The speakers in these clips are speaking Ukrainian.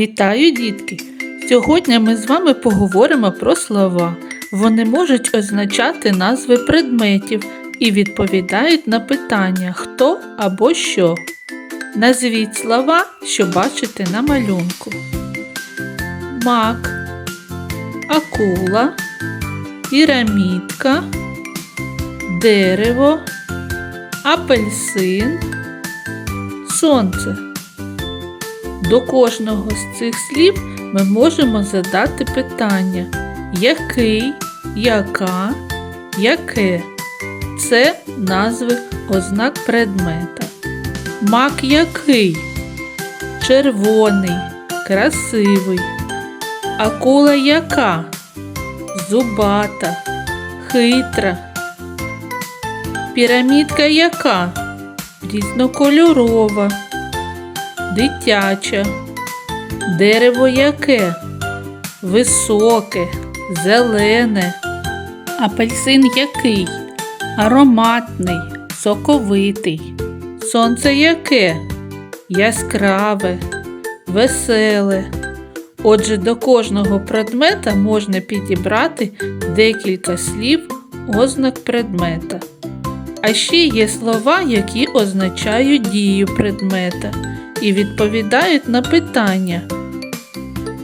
Вітаю, дітки! Сьогодні ми з вами поговоримо про слова. Вони можуть означати назви предметів і відповідають на питання хто або що. Назвіть слова, що бачите на малюнку. Мак, акула, пірамідка, дерево, апельсин, сонце. До кожного з цих слів ми можемо задати питання який, яка, яке. Це назви ознак предмета. Мак який? Червоний, красивий. Акула яка? Зубата, хитра. Пірамідка яка? Різнокольорова дитяча. Дерево яке? Високе, зелене. Апельсин який? Ароматний, соковитий. Сонце яке? Яскраве, веселе. Отже, до кожного предмета можна підібрати декілька слів ознак предмета. А ще є слова, які означають дію предмета і відповідають на питання,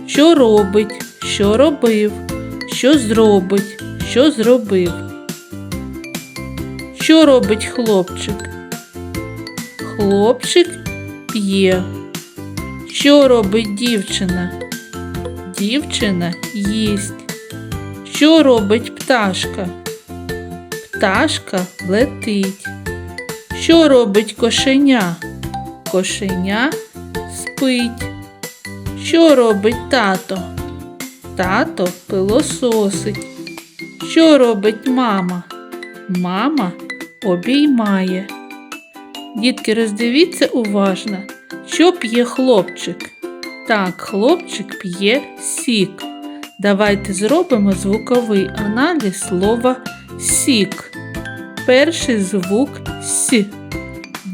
що робить, що робив, що зробить, що зробив. Що робить хлопчик? Хлопчик п'є. Що робить дівчина? Дівчина їсть. Що робить пташка? Пташка летить. Що робить кошеня? Кошеня спить. Що робить тато? Тато пилососить. Що робить мама? Мама обіймає. Дітки, роздивіться уважно, що п'є хлопчик. Так, хлопчик п'є сік. Давайте зробимо звуковий аналіз слова сік. Перший звук С.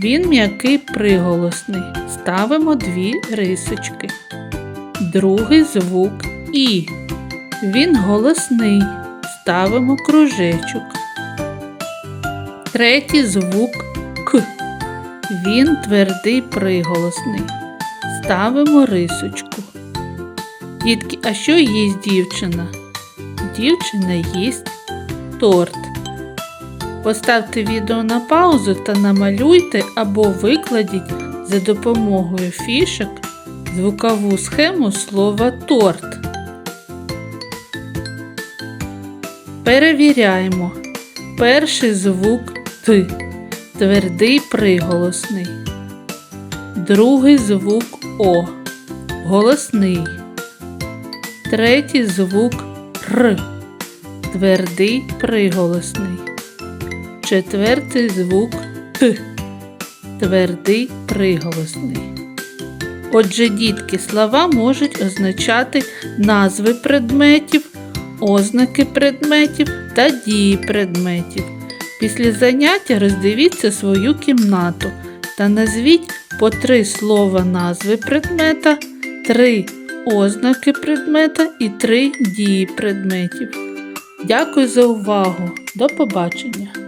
Він м'який приголосний. Ставимо дві рисочки. Другий звук І. Він голосний. Ставимо кружечок. Третій звук К. Він твердий приголосний. Ставимо рисочку. Дітки, а що їсть дівчина? Дівчина їсть торт. Поставте відео на паузу та намалюйте або викладіть за допомогою фішок звукову схему слова торт. Перевіряємо. Перший звук Т. Твердий приголосний. Другий звук О. Голосний. Третій звук Р. Твердий приголосний. Четвертий звук Т. Твердий приголосний. Отже, дітки, слова можуть означати назви предметів, ознаки предметів та дії предметів. Після заняття роздивіться свою кімнату та назвіть по три слова назви предмета, три ознаки предмета і три дії предметів. Дякую за увагу. До побачення!